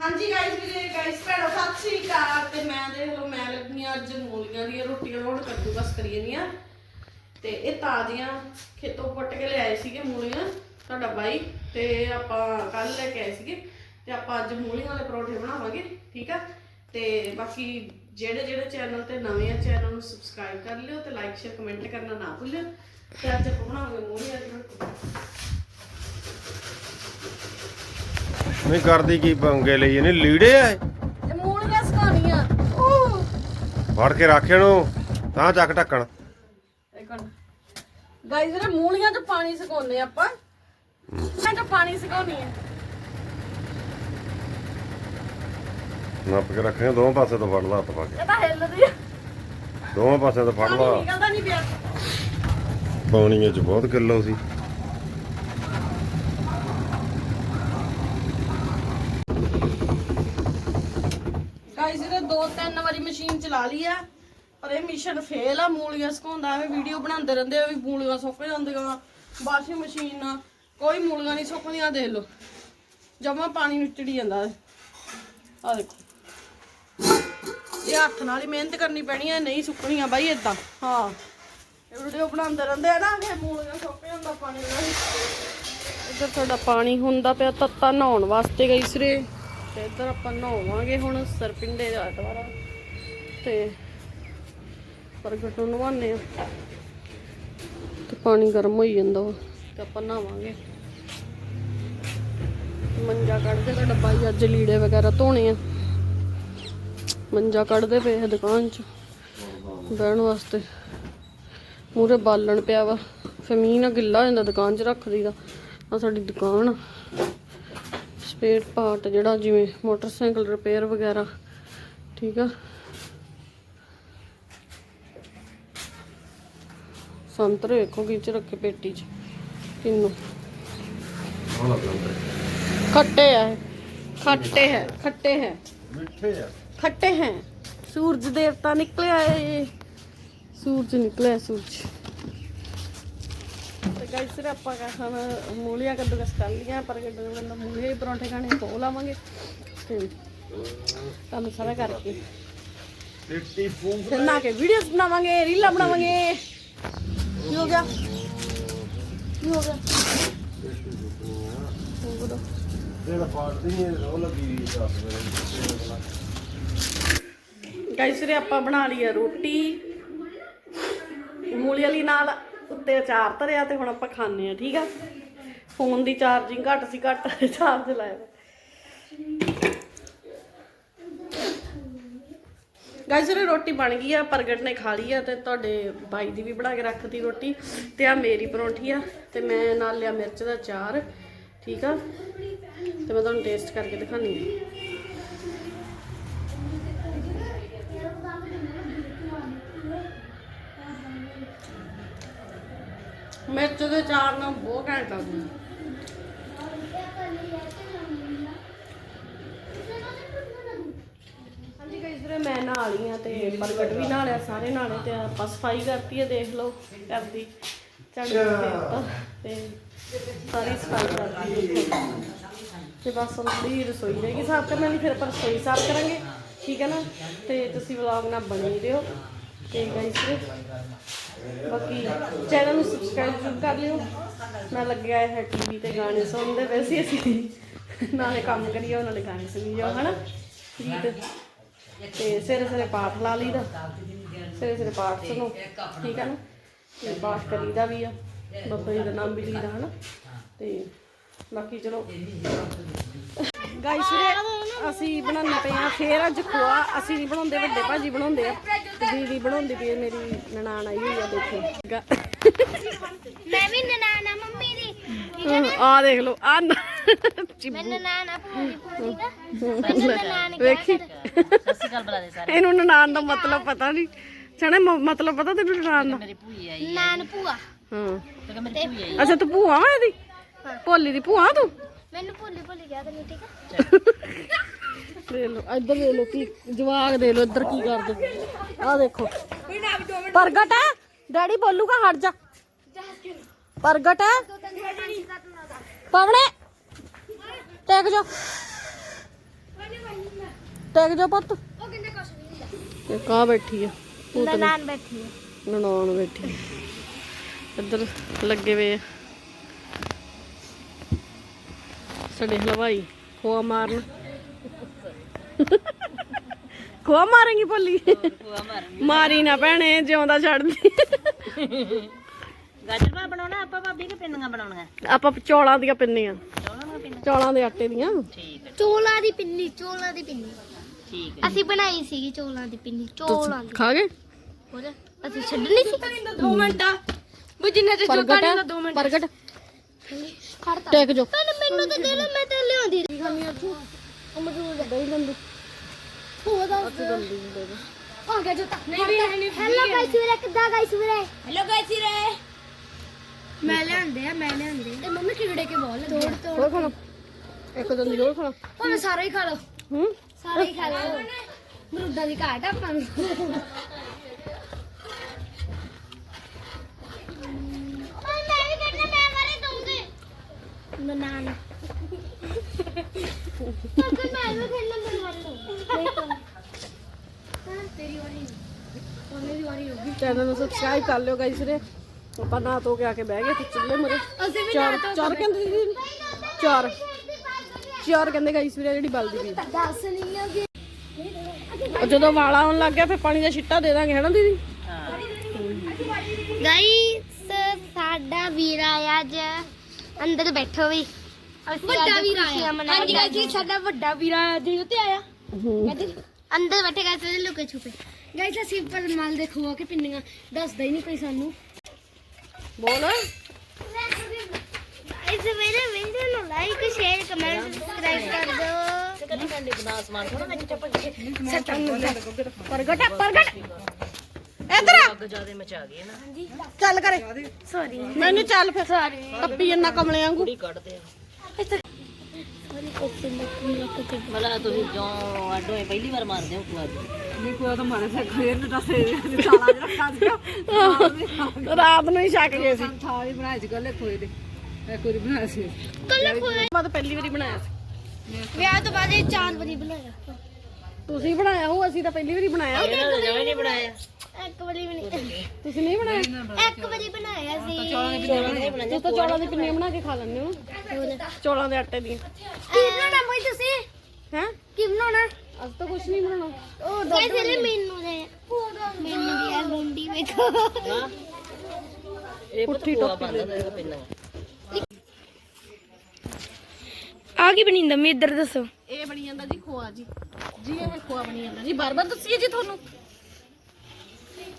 ਹਾਂਜੀ ਗਾਇਸ ਵੀਰੇ ਗਾਇਸ ਭੈਣੋ, ਸਤਿ ਸ੍ਰੀ ਅਕਾਲ। ਤੇ ਮੈਂ ਦੇਖ ਲਓ ਮੈਂ ਲੱਗੀ ਆਂ ਅੱਜ ਮੂਲੀਆਂ ਦੀਆਂ ਰੋਟੀਆਂ ਲਾਉਣ ਕੱਦੂ ਬਸ ਕਰੀ ਜਾਂਦੀ ਤੇ ਇਹ ਤਾਜ਼ੀਆਂ ਖੇਤੋਂ ਪੁੱਟ ਕੇ ਲਿਆਏ ਸੀਗੇ ਮੂਲੀਆਂ, ਤੁਹਾਡਾ ਬਾਈ। ਤੇ ਆਪਾਂ ਕੱਲ ਲੈ ਕੇ ਆਏ ਸੀਗੇ। ਤੇ ਆਪਾਂ ਅੱਜ ਮੂਲੀਆਂ ਵਾਲੇ ਪਰੌਂਠੇ ਬਣਾਵਾਂਗੇ, ਠੀਕ ਆ? ਤੇ ਬਾਕੀ ਜਿਹੜੇ ਜਿਹੜੇ ਚੈਨਲ ਤੇ ਨਵੇਂ ਆ ਚੈਨਲ ਨੂੰ ਸਬਸਕ੍ਰਾਈਬ ਕਰ ਲਿਓ ਤੇ ਲਾਈਕ ਸ਼ੇਅਰ ਕਮੈਂਟ ਕਰਨਾ ਨਾ ਭੁੱਲਿਓ। ਤੇ ਅੱਜ ਆਪਾਂ ਬਣਾਵਾਂਗੇ ਮੂਲੀਆਂ। ਦੀ ਰੋਟੀ ਨਹੀਂ ਕਰਦੀ ਕੀ ਪੰਗੇ ਲਈ ਇਹਨੇ? ਲੀੜੇ ਆ ਇਹ? ਇਹ ਮੂਲੀਆਂ ਸੁਕਾਉਣੀਆਂ। ਓ ਫੜ ਕੇ ਰੱਖ ਇਹਨੂੰ ਤਾਂ ਚੱਕ ਢੱਕਣ। ਗਾਈਜ਼ ਇਹ ਮੂਲੀਆਂ 'ਚ ਪਾਣੀ ਸੁਕਾਉਂਦੇ ਆਪਾਂ। ਮੈਂ ਤਾਂ ਪਾਣੀ ਸੁਕਾਉਣੀ ਹੈ। ਨੱਪ ਕੇ ਰੱਖਿਆ ਦੋਵਾਂ ਪਾਸੇ ਤੋਂ ਫੜ ਲਾ ਹੱਥ ਪਾ ਕੇ। ਇਹ ਤਾਂ ਹਿੱਲਦੀ ਆ। ਦੋਵਾਂ ਪਾਸੇ ਤੋਂ ਫੜ ਪਾਣੀ ਲਾ। ਨਿਕਲਦਾ ਨਹੀਂ ਪਿਆ। ਪਾਣੀ ਵਿੱਚ ਬਹੁਤ ਕਿਲੋ ਸੀ। ਗਾਈਜ਼ ਇਹ ਦੋ ਤਿੰਨ ਵਾਰੀ ਮਸ਼ੀਨ ਚਲਾ ਲਈ ਆ, ਪਰ ਇਹ ਮਿਸ਼ਨ ਫੇਲ ਆ, ਮੂਲੀਆਂ ਸੁਕਾਉਂਦਾ ਐਵੇਂ ਵੀਡੀਓ ਬਣਾਉਂਦੇ ਰਹਿੰਦੇ ਆ ਵੀ ਮੂਲੀਆਂ ਸੁੱਕ ਜਾਂਦੀਆਂ ਵਾਸ਼ਿੰਗ ਮਸ਼ੀਨ ਨਾਲ ਕੋਈ ਮੂਲੀਆਂ ਨਹੀਂ ਸੁੱਕਦੀਆਂ, ਦੇਖ ਲਓ। ਜਮਾ ਪਾਣੀ ਨੁੱਚੜੀ ਜਾਂਦਾ ਆ ਦੇਖੋ। ਇਹ ਹੱਥ ਨਾਲ ਹੀ ਮਿਹਨਤ ਕਰਨੀ ਪੈਣੀ ਹੈ ਨਹੀਂ ਸੁੱਕਣੀਆਂ ਬਾਈ ਇਦਾਂ ਹਾਂ। ਇਹ ਵੀਡੀਓ ਬਣਾਉਂਦੇ ਰਹਿੰਦੇ ਆ ਨਾ ਫਿਰ ਮੂਲੀਆਂ ਸੁੱਕ ਜਾਂਦਾ ਪਾਣੀ ਨਾਲ। ਇੱਧਰ ਤੁਹਾਡਾ ਪਾਣੀ ਹੁੰਦਾ ਪਿਆ, ਤੱਤਾ ਨਹਾਉਣ ਵਾਸਤੇ ਗਈ ਸਰੇ। ਤੇ ਇੱਧਰ ਆਪਾਂ ਨਹਾਵਾਂਗੇ ਹੁਣ ਸਰਪਿੰਡੇ ਦਾ ਦੁਆਰਾ ਤੇ ਪ੍ਰਗਟ ਨੂੰ ਨਵਾਉਂਦੇ ਆ। ਤੇ ਪਾਣੀ ਗਰਮ ਹੋਈ ਜਾਂਦਾ ਵਾ, ਤੇ ਆਪਾਂ ਨਹਾਵਾਂਗੇ। ਮੰਜਾ ਕੱਢਦੇ ਤਾਂ ਡੱਬਾ ਹੀ ਅੱਜ ਲੀੜੇ ਵਗੈਰਾ ਧੋਣੇ ਆ। ਮੰਜਾ ਕੱਢਦੇ ਪਏ ਆ ਦੁਕਾਨ 'ਚ, ਬਹਿਣ ਵਾਸਤੇ। ਮੂਰੇ ਬਾਲਣ ਪਿਆ ਵਾ, ਫਿਰ ਮੀਂਹ ਨਾਲ ਗਿੱਲਾ ਹੋ ਜਾਂਦਾ ਦੁਕਾਨ 'ਚ ਰੱਖ ਦਈਦਾ। ਆ ਸਾਡੀ ਦੁਕਾਨ ਆ। ਸਪੇਅਰ ਪਾਰਟ ਜਿਹੜਾ ਜਿਵੇਂ ਮੋਟਰਸਾਈਕਲ ਰਿਪੇਅਰ ਵਗੈਰਾ ਠੀਕ ਆ? ਸੰਤਰੇ ਵੇਖੋ ਕੀ ਚ ਰੱਖੇ ਪੇਟੀ 'ਚ ਕਿੰਨੂ। ਖੱਟੇ ਆ। ਖੱਟੇ ਹੈ ਖੱਟੇ ਹੈ। ਮਿੱਠੇ ਆ। ਖੱਟੇ ਹੈ। ਸੂਰਜ ਦੇਵਤਾ ਨਿਕਲਿਆ ਏ। ਸੂਰਜ ਨਿਕਲਿਆ ਸੂਰਜ। ਤੇ ਗਾਇਸ ਆਪਾਂ ਖਾਣਾ ਮੂਲੀਆਂ ਕੱਦੂਕਸ ਕਰ ਲੀਆਂ ਪਰ ਗੱਡੂ ਕਹਿੰਦਾ ਮੂਲੀਆਂ ਹੀ ਪਰੌਂਠੇ ਖਾਣੇ ਖੋ ਲਾਵਾਂਗੇ। ਤੇ ਕੰਮ ਸਾਰਾ ਕਰਕੇ ਟਿੱਟੀ ਫੂੰ ਫਿਰ ਨਾ ਕੇ ਵੀਡੀਓਜ਼ ਬਣਾਵਾਂਗੇ ਰੀਲਾਂ ਬਣਾਵਾਂਗੇ। ਕੀ ਹੋ ਗਿਆ? ਕੀ ਹੋ ਗਿਆ? ਉਹ ਬੜੋ ਤੇਰਾ ਪਾਰਟੀ ਨਹੀਂ ਰੋ ਲੱਗੀ ਦੱਸ ਮੇਰੇ ਗਾਇਸ ਰੇ ਆਪਾਂ ਬਣਾ ਲਈ ਰੋਟੀ। ਮੂਲੀ ਵਾਲੀ ਨਾਲ ਉੱਤੇ ਅਚਾਰ ਧਰਿਆ ਤੇ ਹੁਣ ਆਪਾਂ ਖਾਣੇ ਆ ਠੀਕ ਆ? ਫੋਨ ਦੀ ਚਾਰਜਿੰਗ ਘੱਟ ਸੀ, ਘੱਟ ਚਾਰਜ ਲਾਇਆ ਗਾਇਸ ਇਹ ਰੋਟੀ ਬਣ ਗਈ ਆ, ਪ੍ਰਗਟ ਨੇ ਖਾ ਲਈ ਆ ਤੇ ਤੁਹਾਡੇ ਬਾਈ ਦੀ ਵੀ ਬਣਾ ਕੇ ਰੱਖਤੀ ਰੋਟੀ ਤੇ ਆ ਮੇਰੀ ਪਰੌਂਠੀ ਆ ਤੇ ਮੈਂ ਨਾਲ ਲਿਆ ਮਿਰਚ ਦਾ ਅਚਾਰ, ਠੀਕ ਆ? ਤੇ ਮੈਂ ਤੁਹਾਨੂੰ ਟੇਸਟ ਕਰਕੇ ਦਿਖਾਣੀ ਆ ਮਿਰਚ ਦੇ ਚਾਰ ਨਾਲ ਬਹੁਤ ਘੈਂਟ ਲੱਗਦੀ ਹਾਂਜੀ ਗਾਇਸ ਵੀਰੇ ਮੈਂ ਨਹਾ ਲਈ ਆ ਤੇ ਪ੍ਰਗਟ ਵੀ ਨਹਾ ਲਿਆ ਸਾਰੇ ਨਾਲੇ ਤੇ ਆਪਾਂ ਸਫ਼ਾਈ ਕਰਤੀ ਹੈ ਦੇਖ ਲਓ ਕਰਦੀ ਝਾੜੂ ਦਿੱਤਾ ਤੇ ਸਾਰੀ ਸਫ਼ਾਈ ਕਰਤੀ। ਤੇ ਬਸ ਥੋੜੀ ਰਸੋਈ ਰਹੇਗੀ ਸਾਫ਼ ਕਰਨ ਵਾਲੀ ਫਿਰ ਆਪਾਂ ਰਸੋਈ ਸਾਫ਼ ਕਰਾਂਗੇ ਠੀਕ ਹੈ ਨਾ? ਤੇ ਤੁਸੀਂ ਵਲੌਗ ਨਾਲ ਬਣੇ ਰਹੋ। ਤੇ ਗਾਇਸ ਵੀਰੇ ਬਾਕੀ ਚੈਨਲ ਨੂੰ ਸਬਸਕ੍ਰਾਈਬ ਜ਼ਰੂਰ ਕਰ ਲਿਓ। ਮੈਂ ਲੱਗਿਆ ਹੈ ਟੀਵੀ ਤੇ ਗਾਣੇ ਸੁਣਦੇ ਪਏ ਸੀ ਅਸੀਂ। ਨਾਲੇ ਕੰਮ ਕਰੀਏ ਨਾਲੇ ਗਾਣੇ ਸੁਣੀ ਜਾਓ, ਹਨਾ? ਗੀਤ। ਤੇ ਸਿਰੇ ਸਿਰੇ ਪਾਠ ਲਾ ਲਈਦਾ। ਸਿਰੇ ਸਿਰੇ ਪਾਠ ਸੁਣੋ, ਠੀਕ ਹੈ ਨਾ? ਤੇ ਪਾਠ ਕਰੀਦਾ ਵੀ ਆ। ਬਾਬਾ ਜੀ ਦਾ ਨਾਮ ਵੀ ਲਈਦਾ, ਹਨਾ? ਤੇ ਬਾਕੀ ਚਲੋ। ਗਾਇਸ ਵੀਰੇ ਅਸੀਂ ਬਣਾਉਂਦੇ ਪਏ ਆ ਫੇਰ ਅੱਜ ਖੋਆ। ਅਸੀਂ ਨਹੀਂ ਬਣਾਉਂਦੇ ਵੱਡੇ ਭਾਜੀ ਬਣਾਉਂਦੇ ਆ। ਦੀਦੀ ਬਣਾਉਂਦੀ ਪਈ ਆ, ਮੇਰੀ ਨਨਾਣ ਆਈ ਹੋਈ ਆ ਦੇਖੋ। ਮੈਂ ਵੀ ਨਨਾਣਾ ਮੰਮੀ ਦੀ। ਆ ਦੇਖ ਲਓ ਆ ਮੈਂ ਨਨਾਣਾ ਪੂਰੀ ਪੂਰੀ ਦਾ ਵੇਖੀ। ਸਤਿ ਗੱਲ ਬੁਲਾ ਦੇ ਸਾਰੇ। ਇਹਨੂੰ ਨਨਾਣ ਦਾ ਮਤਲਬ ਪਤਾ ਨਹੀਂ। ਛਣੇ ਮਤਲਬ ਪਤਾ ਤੈਨੂੰ ਨਨਾਣ ਦਾ? ਮੇਰੀ ਭੂਈ ਆਈ ਨਾਨ ਭੂਆ। ਹਾਂ। ਤੇ ਕਿ ਮੇਰੀ ਭੂਈ ਆਈ ਅੱਛਾ ਤੂੰ ਭੂਆ ਵਾ ਇਹਦੀ? ਭੋਲੀ ਦੀ ਭੂਆ ਤੂੰ? ਮੈਨੂੰ ਭੁੱਲੀ ਭੁੱਲੀ ਗਿਆ ਤੈਨੂੰ ਠੀਕ ਹੈ ਦੇ ਲੋ ਇੱਧਰ ਦੇ ਲੋ ਕੀ ਜਵਾਗ ਦੇ ਲੋ ਇੱਧਰ ਕੀ ਕਰਦੇ। ਆ ਦੇਖੋ। ਪ੍ਰਗਟ ਹੈ ਡੈਡੀ ਬੋਲੂਗਾ ਹਟ ਜਾ। ਪ੍ਰਗਟ ਹੈ ਪਵਣੇ ਟੇਕ ਜੋ। ਟੈਗ ਜਾ ਪੁੱਤ। ਉਹ ਕਹਿੰਦੇ ਕੁਛ ਨਹੀਂ ਕਾ ਬੈਠੀ ਆ ਨਨਾਨ ਬੈਠੀ ਹੈ ਨਨਾਣ ਬੈਠੀ ਇੱਧਰ ਲੱਗੇ ਵੇ ਆ। ਸਾਡੇ ਹਲਵਾਈ ਖੋਆ ਮਾਰਨ। ਖੋਆ ਮਾਰੇਂਗੀ ਭੱਲੀ। ਭੂਆ ਮਾਰ ਮਾਰੀ ਨਾ ਭੈਣੇ ਜਿਉਂਦਾ ਛੱਡਦੀ। ਗਾਜਰ ਪਾ ਬਣਾਉਣਾ ਆਪਾਂ ਭਾਬੀ ਕਿ ਪਿੰਨੀਆਂ ਬਣਾਉਣੀਆਂ? ਆਪਾਂ ਚੌਲਾਂ ਦੀਆਂ ਪਿੰਨੀਆਂ। ਚੌਲਾਂ ਦੇ ਆਟੇ ਦੀਆਂ। ਠੀਕ ਹੈ। ਚੋਲਾਂ ਦੀ ਪਿੰਨੀ ਚੋਲਾਂ ਦੀ ਪਿੰਨੀ। ਠੀਕ ਹੈ। ਅਸੀਂ ਬਣਾਈ ਸੀਗੀ ਚੋਲਾਂ ਦੀ ਪਿੰਨੀ ਚੋਲਾਂ ਦੀ। ਖਾ ਗਏ? ਹੋਰ ਅਸੀਂ ਛੱਡਣੀ ਸੀ? 2 ਮਿੰਟ ਉਹ ਜਿੰਨਾ ਤੇ ਪ੍ਰਗਟ? ਪ੍ਰਗਟ ਖੜਤਾ ਟੇਕ ਜੋ ਪਹਿਲੇ ਮੈਨੂੰ ਤਾਂ ਦੇ ਲੈ ਮੈਂ ਤਾਂ ਲਿਆਉਂਦੀ। ਅਮਰੂਦ ਦਹੀਂ ਦੰਦੂ ਹੋ ਦਾ ਆ ਗਿਆ ਜੋ ਤਾਂ ਨਹੀਂ ਵੀ ਨਹੀਂ ਹੈਲੋ ਗਾਇਸ ਵੀਰੇ ਕਿੱਦਾਂ ਗਾਇਸ ਵੀਰੇ ਹੈਲੋ ਗਾਇਸ ਵੀਰੇ ਮੈਂ ਲਿਆਂਦੇ ਆ ਮੈਂ ਲਿਆਂਦੇ ਤੇ ਮੰਮੀ ਕੀੜੇ ਕੇ ਬੋਲ ਤੋੜ ਤੋੜ। ਹੋਰ ਖਾ ਲਓ ਇੱਕ ਦੰਦੀ ਹੋਰ ਖਾ ਲਓ ਭਾਵੇਂ ਸਾਰਾ ਹੀ ਖਾ ਲਓ। ਹੂੰ? ਸਾਰਾ ਹੀ ਖਾ ਲਓ। ਮਰੂਦਾਂ ਦੀ ਘਾਟ ਆ ਆਪਾਂ ਨੂੰ ਓਏ ਮੈਂ ਵੀ ਕੱਢਣਾ ਮੈਂ ਮਾਰੇ ਦਊਂਗੀ ਨਨਾਨ ਪਰ ਮੈਂ ਵੀ ਖੇਡਣਾ ਮੈਂ ਮਾਰੇ ਦਊਂਗੀ ਹਾਂ ਤੇਰੀ ਵਾਰੀ ਉਹਨੇ ਦੀ ਵਾਰੀ ਹੋਗੀ ਚੈਨਲ ਨੂੰ ਸਬਸਕ੍ਰਾਈਬ ਕਰ ਲਿਓ ਗਾਇਸ ਰੇ ਆਪਾਂ ਨਾ ਧੋ ਕੇ ਆ ਕੇ ਬਹਿ ਗਏ ਤੇ ਚੁੱਲ੍ਹੇ ਮਰੇ ਅਸੀਂ ਵੀ ਚਾਰ ਚਾਰ ਕਹਿੰਦੇ ਸੀ ਚਾਰ। ਚਾਰ ਕਹਿੰਦੇ ਗਾਇਸ ਵੀਰੇ ਜਿਹੜੀ ਬਲਦੀ ਵੀ ਦੱਸ ਨਹੀਂ ਲੱਗੇ ਉਹ ਜਦੋਂ ਵਾਲਾ ਆਉਣ ਲੱਗ ਗਿਆ ਫਿਰ ਪਾਣੀ ਦਾ ਛਿੱਟਾ ਦੇ ਦਾਂਗੇ ਹੈਨਾ ਦੀਦੀ? ਸਾਡਾ ਵੀਰ ਅੱਜ। ਅੰਦਰ ਬੈਠੋ ਵੀ। ਵੱਡਾ ਵੀਰ ਆਇਆ। ਹਾਂਜੀ ਗਾਈਸ ਸਾਡਾ ਵੱਡਾ ਵੀਰ ਆਇਆ। ਜੀ ਉੱਤੇ ਆਇਆ। ਅੰਦਰ ਬੈਠੇ ਗਾਈਸ ਉਹਦੇ ਲੁਕੇ ਛੁਪੇ ਗਾਈਸ ਅਸੀਂ ਪਰ ਮਾਲ ਦੇਖੋ ਕਿ ਪਿੰਨੀਆਂ। ਦੱਸਦਾ ਹੀ ਨਹੀਂ ਕੋਈ ਸਾਨੂੰ। ਬੋਲ। ਇਸ ਮੇਰੇ ਵੀਡੀਓ ਨੂੰ ਲਾਈਕ ਸ਼ੇਅਰ ਕਮੈਂਟ ਸਬਸਕ੍ਰਾਈਬ ਕਰ ਦਿਓ ਕਦੀ ਕੰਡੇ ਬਣਾ ਸਮਾਨ। ਥੋੜਾ ਮੈਂ ਚੱਪਲ ਪ੍ਰਗਟ ਪ੍ਰਗਟ। ਇਧਰ ਆ। ਅੱਗ ਜਿਆਦੇ ਮਚਾ ਗਈ ਨਾ। ਚੱਲ ਕਰੇ। ਸੌਰੀ ਮੈਨੂੰ ਚੱਲ ਫਿਰ ਸਾਰੀ। ਟੱਪੀ ਇੰਨਾ ਕਮਲੇ ਵਾਂਗੂ। ਕੁੜੀ ਕੱਢਦੇ ਆ। ਮਲਾ ਤੁਸੀਂ ਜੋ ਆਡੋ ਹੈ ਪਹਿਲੀ ਵਾਰ ਮਾਰਦੇ ਹੋ ਕੁਆ ਰਾਤ ਨੂੰ ਹੀ ਛੱਕ ਗਏ ਸੀ। ਕੱਲ ਖੋਏ ਮੈਂ ਤਾਂ ਪਹਿਲੀ ਵਾਰੀ ਬਣਾਇਆ ਸੀ। ਵਿਆਹ ਤੋਂ ਬਾਅਦ ਇਹ ਚਾਰ ਵਾਰੀ ਬਣਾਇਆ। ਤੁਸੀਂ ਬਣਾਇਆ ਹੋ ਅਸੀਂ ਤਾਂ ਪਹਿਲੀ ਵਾਰੀ ਬਣਾਇਆ। ਇਹਨਾਂ ਨੇ ਜਮੇ ਨਹੀਂ ਬਣਾਇਆ ਇੱਕ ਵਾਰੀ ਵੀ ਨਹੀਂ। ਤੁਸੀਂ ਨਹੀਂ ਬਣਾਇਆ? ਇੱਕ ਵਾਰੀ ਬਣਾਇਆ ਸੀ। ਚੌਲਾਂ ਦੇ ਬਣਾਏ ਤੁਸੀਂ ਤਾਂ ਚੌਲਾਂ ਦੀ ਪਿੰਨੀਆਂ ਬਣਾ ਕੇ ਖਾ ਲੈਂਦੇ ਹੋ। ਚੌਲਾਂ ਦੇ ਆਟੇ ਦੀਆਂ। ਕੀ ਬਣਾਉਣਾ ਬਈ ਤੁਸੀਂ? ਹੈ? ਕੀ ਬਣਾਉਣਾ? ਅੱਜ ਤਾਂ ਕੁਝ ਨਹੀਂ ਬਣਾਉਣਾ। ਉਹ ਦੁੱਧ ਵਾਲੇ ਮੈਨੂੰ। ਦੇ ਮੈਨੂੰ ਦੀ ਆ ਗੁੰਡੀ ਵੇਖੋ। ਇਹ ਪੁੱਠੀ ਟੋਪੀ ਬੰਦਾ ਤੇ ਪਿੰਨਾ ਆ ਕੀ ਬਣੀ ਦਮੀ ਇੱਧਰ ਦੱਸੋ। ਇਹ ਬਣੀ ਜਾਂਦਾ ਜੀ ਖੋਆ ਜੀ। ਜੀ ਇਹ ਖੋਆ ਬਣੀ ਜਾਂਦਾ ਜੀ। ਬਾਰ ਬਾਰ ਦੱਸੀਏ ਜੀ ਤੁਹਾਨੂੰ।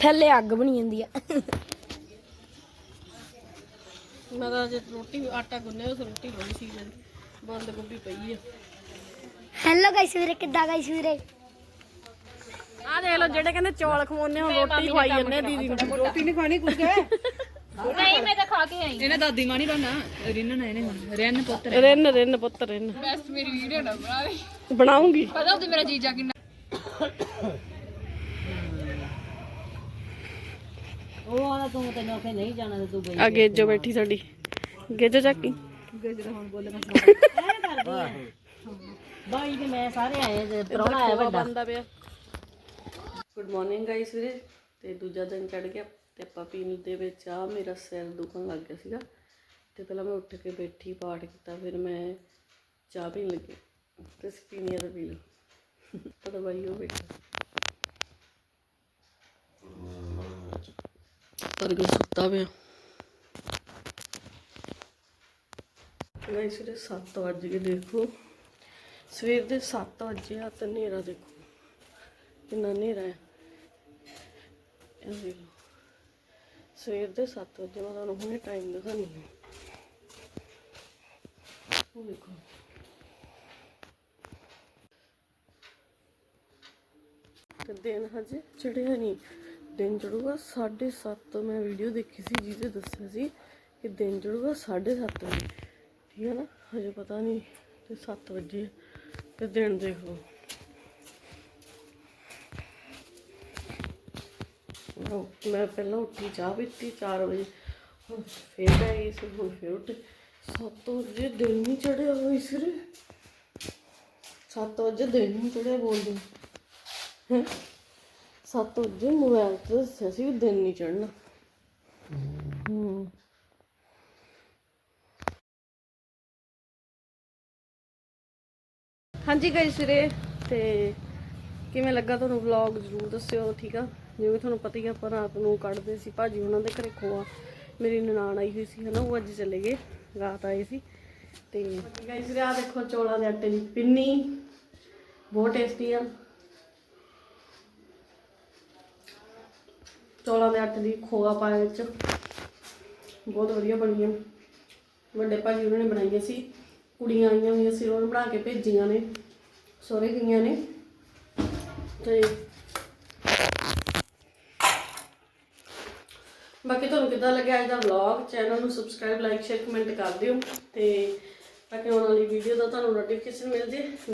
ਥੱਲੇ ਅੱਗ ਬਣੀ ਜਾਂਦੀ ਆ। ਮੈਂ ਤਾਂ ਜੇ ਰੋਟੀ ਆਟਾ ਗੁੰਨਿਆ ਉਸ ਰੋਟੀ ਬਣੀ ਸੀ ਮੈਂ। ਬੰਦ ਗੋਭੀ ਪਈ ਆ। ਹੈਲੋ ਗਾਇਸ ਵੀਰੇ ਕਿੱਦਾਂ ਗਾਇਸ ਵੀਰੇ? ਆ ਦੇਖ ਲਓ ਜਿਹੜੇ ਕਹਿੰਦੇ ਚੌਲ ਖਵਾਉਂਦੇ ਹੁਣ ਰੋਟੀ ਖਵਾਈ ਜਾਂਦੇ ਆ ਦੀਦੀ ਨੂੰ। ਰੋਟੀ ਨਹੀਂ ਖਾਣੀ ਕੁਝ ਇਹਨੇ ਦਾਦੀ ਮਾਣੀ ਬਣਨਾ ਰਿੰਨ ਨਾ ਇਹਨੇ ਹੁਣ। ਰਿੰਨ ਪੁੱਤ ਰਿੰਨ ਰਿੰਨ ਪੁੱਤ ਰਿੰਨ। ਬੈਸਟ ਮੇਰੀ ਵੀਡੀਓ ਨਾ ਬਣਾਵੇ। ਬਣਾਉਂਗੀ। ਪਤਾ ਉਹਦੇ ਮੇਰਾ ਜੀਜਾ ਕਿੰਨਾ ਉਹ ਆਲਾ ਤੂੰ ਤੈਨੂੰ ਆਖੇ ਨਹੀਂ ਜਾਣਾ ਤੇ ਤੂੰ ਗਈ ਆ ਗੇਜੋ ਬੈਠੀ ਸਾਡੀ। ਗੇਜੋ ਚੱਕੀ। ਬਾਈ ਤੇ ਮੈਂ ਸਾਰੇ ਆਏ ਤੇ ਪ੍ਰਾਹੁਣਾ ਆਇਆ ਵੱਡਾ। ਬੰਦਾ ਪਿਆ। ਗੁੱਡ ਮਾਰਨਿੰਗ ਗਾਇਸ ਵੀਰੇ। ਤੇ ਦੂਜਾ ਦਿਨ ਚੜ ਗਿਆ ਤੇ ਆਪਾਂ ਪੀਣ ਦੇ ਵਿੱਚ ਆ ਮੇਰਾ ਸਿਰ ਦੁਖਣ ਲੱਗ ਗਿਆ ਸੀਗਾ। ਤੇ ਪਹਿਲਾਂ ਮੈਂ ਉੱਠ ਕੇ ਬੈਠੀ ਪਾਠ ਕੀਤਾ ਫਿਰ ਮੈਂ ਚਾਹ ਪੀਣ ਲੱਗੀ ਤੇ ਪੀਣੀ ਆ ਤਾਂ ਪੀ ਲਓ ਤਾਂ ਬਾਈ ਉਹ ਬੈਠਾ। ਪਰ ਗਿਆ ਸੁੱਤਾ ਪਿਆ। ਗਾਇਸ ਵੀਰੇ 7 ਵਜੇ ਕੇ ਦੇਖੋ। ਸਵੇਰ ਦੇ 7 ਵਜੇ ਆ ਤੇ ਹਨੇਰਾ ਦੇਖੋ। ਕਿੰਨਾ ਹਨੇਰਾ ਹੈ ਇਹ ਦੇਖ ਸਵੇਰ ਦੇ 7 ਵਜੇ, ਮੈਂ ਤੁਹਾਨੂੰ ਹੁਣੇ ਟਾਈਮ ਦਿਖਾਣੀ ਹੈ ਉਹ ਦੇਖੋ। ਤੇ ਦਿਨ ਹਜੇ ਚੜਿਆ ਨਹੀਂ। ਦਿਨ ਚੜੂਗਾ 7:30 ਮੈਂ ਵੀਡੀਓ ਦੇਖੀ ਸੀ, ਜਿਹਦੇ ਦੱਸਿਆ ਸੀ ਕਿ ਦਿਨ ਚੜੂਗਾ 7:30 ਵਜੇ। ਠੀਕ ਹੈ ਨਾ? ਹਜੇ ਪਤਾ ਨਹੀਂ ਤੇ 7 ਵਜੇ ਤੇ ਦਿਨ ਦੇਖ ਲਓ। ਮੈਂ ਪਹਿਲਾਂ ਉੱਠੀ, ਚਾਹ ਪੀਤੀ 4 ਵਜੇ। ਹੁਣ ਫੇਰ ਮੈਂ ਗਈ ਸੀ, ਹੁਣ ਫੇਰ ਉੱਠ। 7 ਵਜੇ ਦਿਨ ਨਹੀਂ ਚੜਿਆ ਹੋਈ ਸਿਰ ਸੱਤ ਵਜੇ ਦਿਨ ਨੂੰ ਚੜਿਆ ਬੋਲਦੇ। ਹੈਂ? ਸੱਤ ਵਜੇ ਮੋਬਾਈਲ ਤੇ ਦੱਸਿਆ ਸੀ ਵੀ ਦਿਨ ਨਹੀਂ ਚੜਨਾ ਹੂੰ। ਹਾਂਜੀ ਗਾਇਸ ਸਿਰੇ ਤੇ ਕਿਵੇਂ ਲੱਗਾ ਤੁਹਾਨੂੰ ਵਲੌਗ ਜ਼ਰੂਰ ਦੱਸਿਓ ਠੀਕ ਆ? ਜਿਵੇਂ ਤੁਹਾਨੂੰ ਪਤਾ ਹੀ ਆ, ਆਪਾਂ ਰਾਤ ਨੂੰ ਕੱਢਦੇ ਸੀ ਭਾਜੀ ਉਹਨਾਂ ਦੇ ਘਰੇ ਖੋਆ। ਮੇਰੀ ਨਨਾਣ ਆਈ ਹੋਈ ਸੀ ਹਨਾ ਉਹ ਅੱਜ ਚਲੇ ਗਏ ਰਾਤ ਆਏ ਸੀ। ਤੇ ਗਾਇਸ ਸਿਰੇ ਆ ਦੇਖੋ ਚੋਲਾਂ ਦੇ ਆਟੇ ਦੀ ਪਿੰਨੀ ਬਹੁਤ ਟੇਸਟੀ ਆ। ਚੌਲਾਂ ਦੇ ਆਟੇ ਦੀ ਖੋਆ ਪਾਇਆ ਵਿੱਚ। ਬਹੁਤ ਵਧੀਆ ਬਣੀਆਂ। ਆ ਵੱਡੇ ਭਾਜੀ ਉਹਨਾਂ ਨੇ ਬਣਾਈਆਂ ਸੀ। ਕੁੜੀਆਂ ਆਈਆਂ ਹੋਈਆਂ ਸੀ, ਉਹਨਾਂ ਬਣਾ ਕੇ ਭੇਜੀਆਂ ਨੇ। ਸਹੁਰੇ ਗਈਆਂ ਨੇ। ਤੇ ਬਾਕੀ ਤੁਹਾਨੂੰ ਕਿੱਦਾਂ ਲੱਗਿਆ ਅੱਜ ਦਾ ਵਲੌਗ ਚੈਨਲ ਨੂੰ ਸਬਸਕ੍ਰਾਈਬ ਲਾਈਕ ਸ਼ੇਅਰ ਕਮੈਂਟ ਕਰ ਦਿਓ। ਤੇ ਤਾਂ ਕਿ ਆਉਣ ਵਾਲੀ ਵੀਡੀਓ ਦਾ ਤੁਹਾਨੂੰ ਨੋਟੀਫਿਕੇਸ਼ਨ ਮਿਲ ਜੇ।